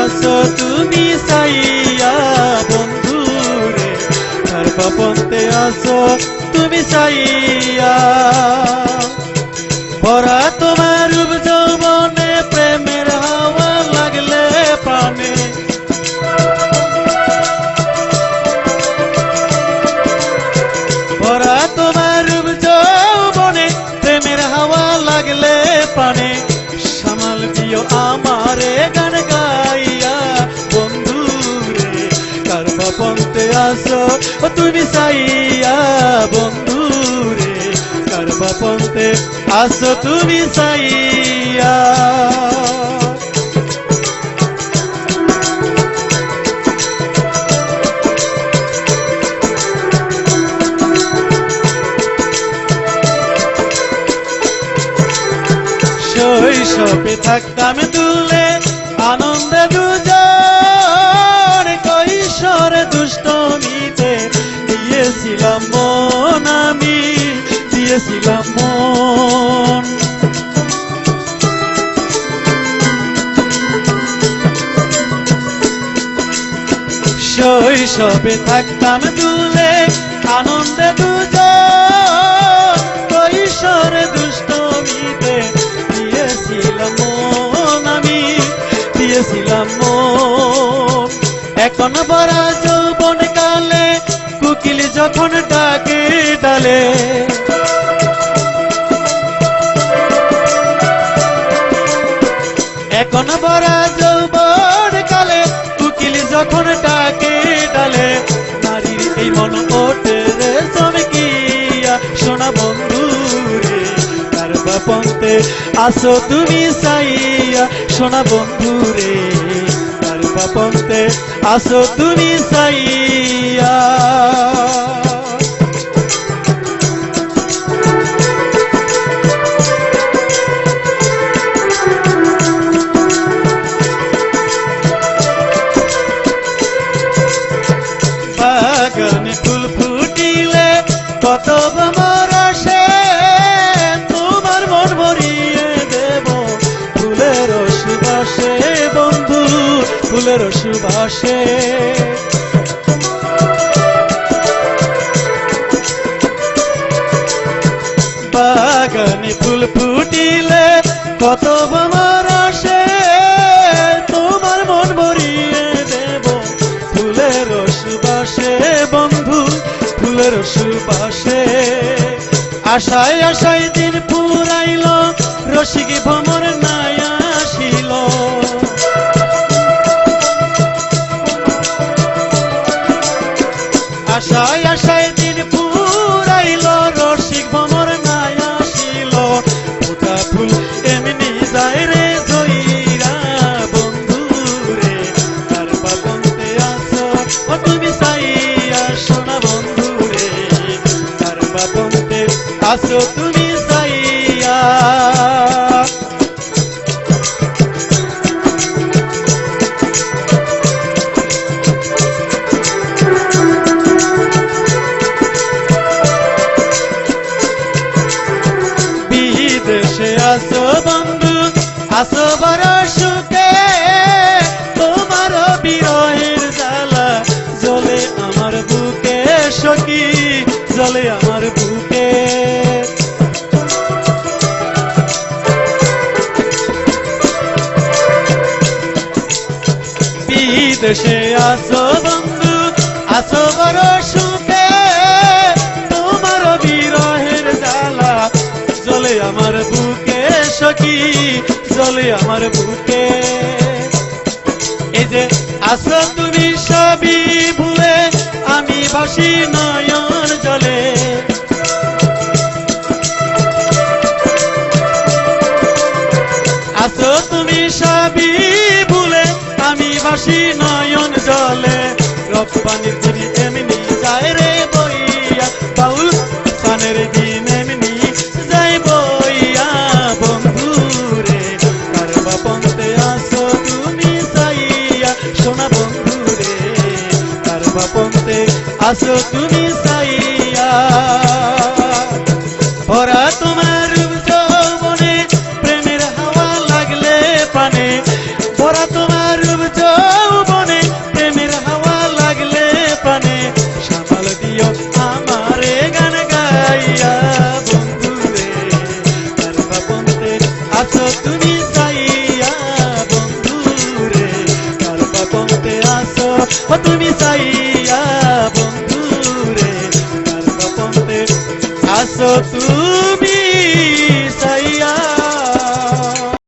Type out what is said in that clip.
আসো তুমি সাইয়া বন্ধু রে তার পন্তে আসো তুমি সাইয়া ভরা তোমার রূপ যৌবনে প্রেমের হাওয়া লাগলে প্রাণে। ভরা তোমার রূপ যৌবনে প্রেমের হাওয়া লাগলে প্রাণে। সামাল দিও আমারে গান তুমি সাইয়া বন্ধু রে কারবা পন্তে আসো তুমি সাইয়া। শৈশবে থাকতাম দুলে আনন্দে দুজন দিয়েছিলাম মন, আমি দিয়েছিলাম মন। শৈশবে থাকতাম দুলে, আনন্দে দুজন, কৈশোরে দুষ্টমিতে দিয়েছিলাম মন, আমি দিয়েছিলাম মন। এখন কুকিল যখন ডাকে ডালে, এখন বড় যৌবন কালে, উকিল যখন ডাকে ডালে, নারীর এই মন ওঠে রে সোনা বন্ধু রে, কার বাপন্তে আসো তুমি সাইয়া সোনা বন্ধু রে, কার বাপন্তে আসো তুমি সাইয়া কত ভ্রমর আসে, তোমার মন ভরিয়ে দেব। ফুলের সুবাসে বন্ধু, ফুলের সুবাসে বাগানে ফুল ফুটিলে কত ভ্রমর ফুলের সুবাসে। আশায় আশায় দিন পুরাইল রসিক ভ্রমর নাই আসিল। আশায় আশায় তুমি সাইয়া বিদেশে আসো বন্ধু আসো বড় সুখে। তোমার বিরহের জ্বালা জ্বলে আমার বুকে সখী, জ্বলে আমার বিদেশে আসো বন্ধু আসো বড় সুখে। তোমার বিরহের জ্বালা জ্বলে আমার বুকে, সখী, জ্বলে আমার বুকে। এই যে আসো তুমি সবই ভুলে, আমি বাসি নয়ন জলে। আসো তুমি সবই ভুলে, আমি বাসি জলে রপ্তানির দিন এমনি যায় রে বইয়া। বাউল পানের দিন এমনি যাই বইয়া। বন্ধু রে, কার বাপন্তে আসো তুমি সাইয়া সোনা বন্ধু রে আসো তুমি সাইয়া তুমি চাইয়া বন্ধুরে আসো তুই